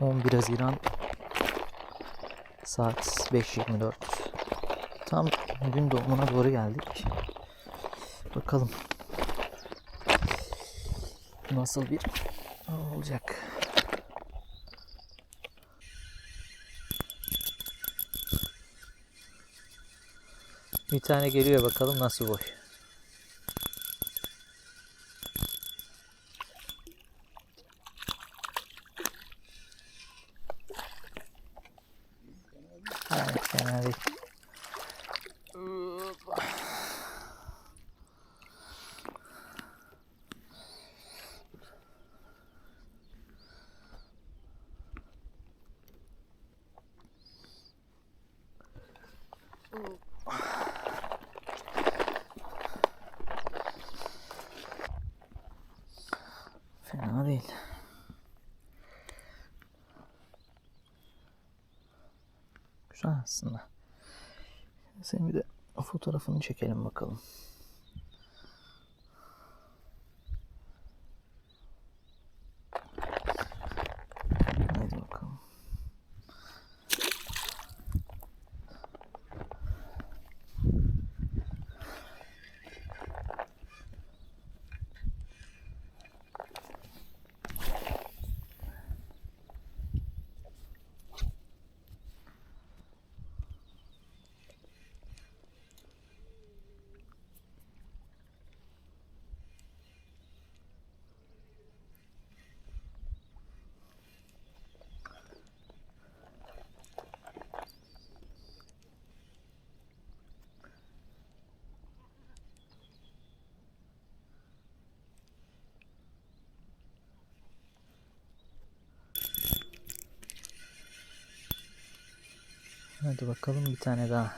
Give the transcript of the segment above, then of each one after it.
11 Haziran saat 5.24 Tam gün doğumuna doğru geldik. Bakalım nasıl bir olacak. Bir tane geliyor bakalım nasıl boy. Evet, fena değil. Fena değil. Güzel aslında. Senin bir de fotoğrafını çekelim bakalım. Haydi bakalım. Hadi bakalım bir tane daha.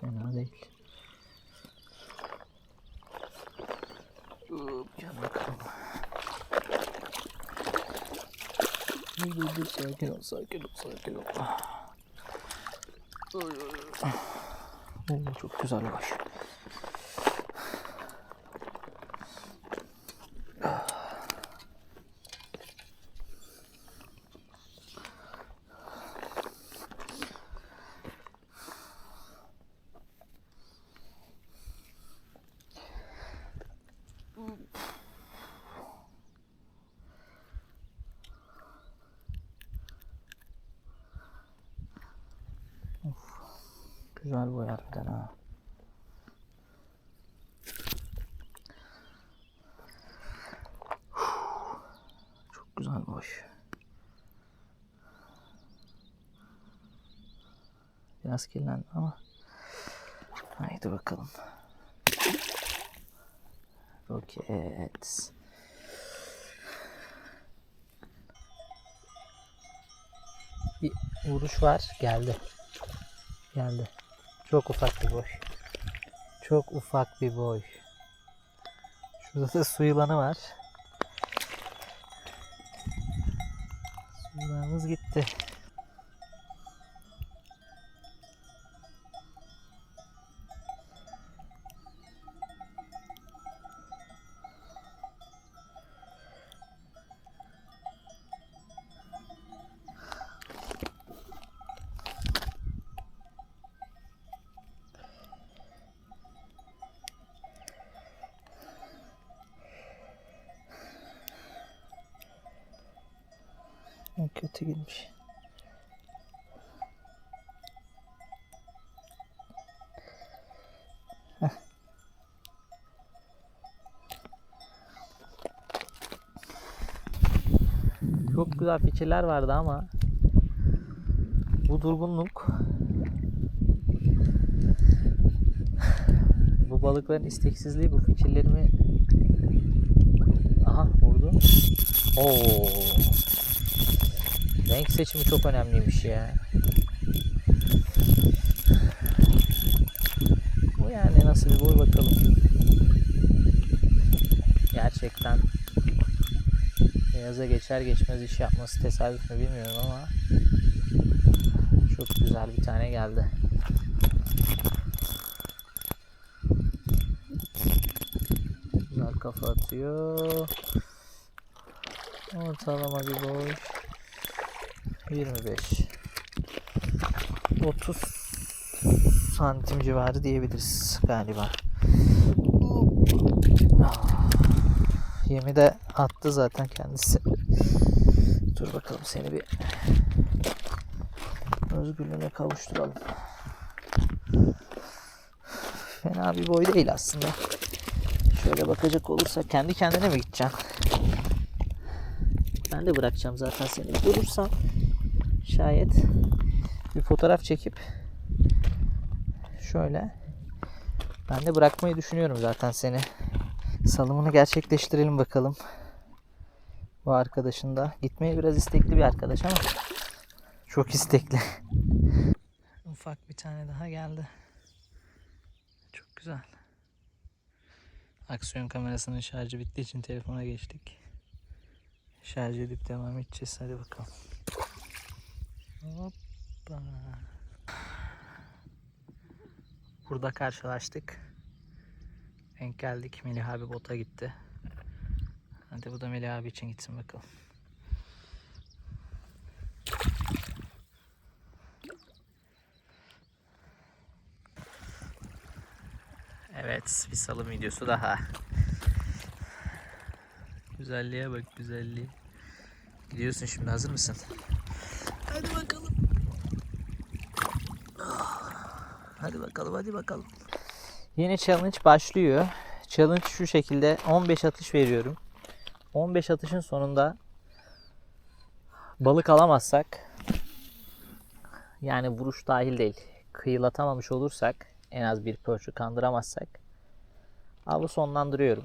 Fena değil. Hop, Gel bakalım. Dur dur dur sakin ol sakin ol sakin ol. Oo, çok güzel baş. Güzel boy harbiden ha. Çok güzel boş. Biraz kirlendi ama. Haydi bakalım. Roket. Bir vuruş var. Geldi. Geldi. Çok ufak bir boy. Çok ufak bir boy. Şurada da su yılanı var. Su yılanımız gitti. Kötü girmiş. Çok güzel fikirler vardı ama bu durgunluk bu balıkların isteksizliği bu fikirlerimi aha vurdu. Oo. Renk seçimi çok önemliymiş ya. Bu yani nasıl bir boy bakalım. Gerçekten Yaza geçer geçmez iş yapması tesadüf mü bilmiyorum ama çok güzel bir tane geldi. Güzel kafa atıyor. Ortalama bir boy. 25. 30 santim civarı diyebiliriz galiba. Yemi de attı zaten kendisi. Dur bakalım seni bir özgürlüğüne kavuşturalım. Fena bir boy değil aslında. Şöyle bakacak olursak kendi kendine mi gideceksin? Ben de bırakacağım zaten seni. Durursan şayet bir fotoğraf çekip şöyle ben de bırakmayı düşünüyorum zaten seni. Salımını gerçekleştirelim bakalım. Bu arkadaşın da. Gitmeye biraz istekli bir arkadaş ama çok istekli. Ufak bir tane daha geldi. Çok güzel. Aksiyon kamerasının şarjı bittiği için telefona geçtik. Şarj edip devam edeceğiz. Hadi bakalım. Hoppa. Burada karşılaştık. Denk geldik. Melih abi bota gitti. Hadi bu da Melih abi için gitsin bakalım. Evet, bir salım videosu daha. Güzelliğe bak, güzelliğe. Gidiyorsun şimdi, hazır mısın? Hadi bakalım. Hadi bakalım, hadi bakalım. Yeni challenge başlıyor. Challenge şu şekilde 15 atış veriyorum. 15 atışın sonunda balık alamazsak yani vuruş dahil değil kıyılatamamış olursak en az bir pörçü kandıramazsak avı sonlandırıyorum.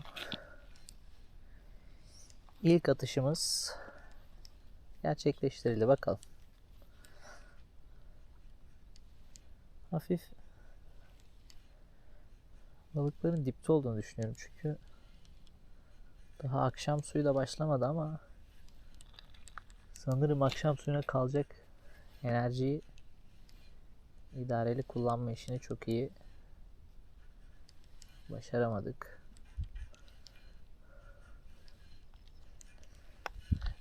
İlk atışımız gerçekleştirildi bakalım. Hafif balıkların dipte olduğunu düşünüyorum çünkü daha akşam suyu da başlamadı ama sanırım akşam suyuna kalacak enerjiyi idareli kullanma işini çok iyi başaramadık.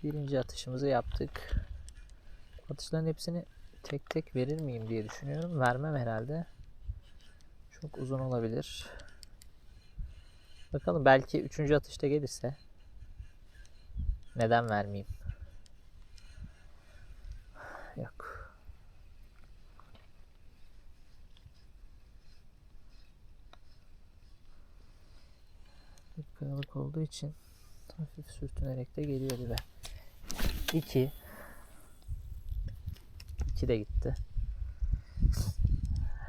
Birinci atışımızı yaptık. Atışların hepsini tek tek verir miyim diye düşünüyorum. Vermem herhalde. Çok uzun olabilir. Bakalım belki üçüncü atışta gelirse neden vermeyeyim? Yok. Bir kayalık olduğu için hafif sürtünerek de geliyor dibe. 2 2 de gitti.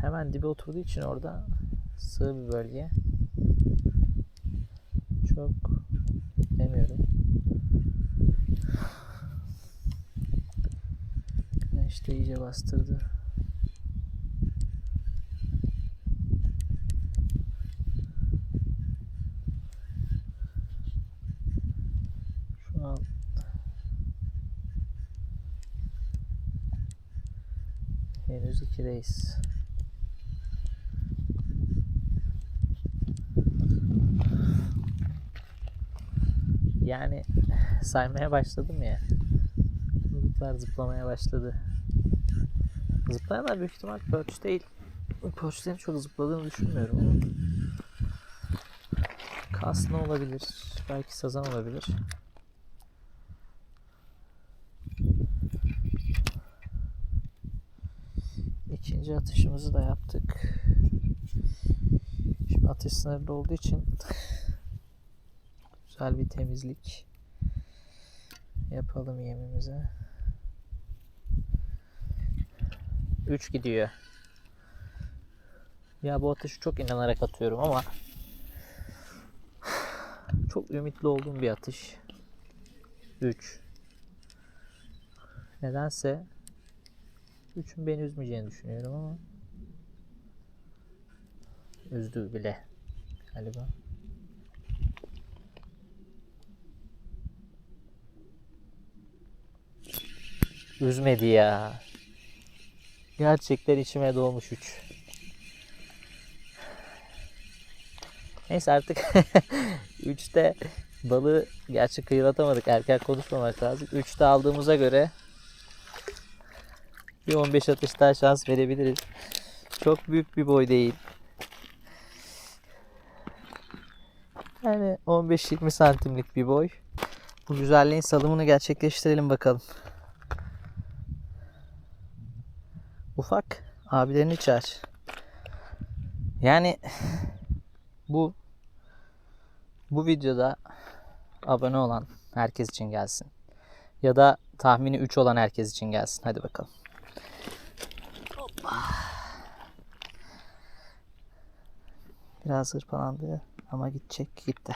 Hemen dibe oturduğu için orada sığ bir bölge. Çok beklemiyorum. De iyice bastırdı. Şu an henüz ikideyiz. Yani saymaya başladım ya. Balıklar zıplamaya başladı. Zıplayanlar büyük ihtimal perch değil. Perchlerin çok zıpladığını düşünmüyorum ama. Kasna olabilir. Belki sazan olabilir. İkinci atışımızı da yaptık. Şimdi atış sınırlı olduğu için güzel bir temizlik yapalım yemimize. 3 gidiyor. Ya bu atışı çok inanarak atıyorum ama çok ümitli olduğum bir atış. 3 Nedense 3'ün beni üzmeyeceğini düşünüyorum ama üzdü bile galiba. üzmedi ya. Gerçekten içime doğmuş 3. Neyse artık 3'te balığı gerçi kıyılatamadık. Erken konuşmamak lazım. 3'te aldığımıza göre bir 15 atış daha şans verebiliriz. Çok büyük bir boy değil. Yani 15-20 santimlik bir boy. Bu güzelliğin salımını gerçekleştirelim bakalım. Ufak abilerini çağır. Yani bu bu videoda abone olan herkes için gelsin. Ya da tahmini 3 olan herkes için gelsin. Hadi bakalım. Biraz hırpalandı ama gidecek gitti.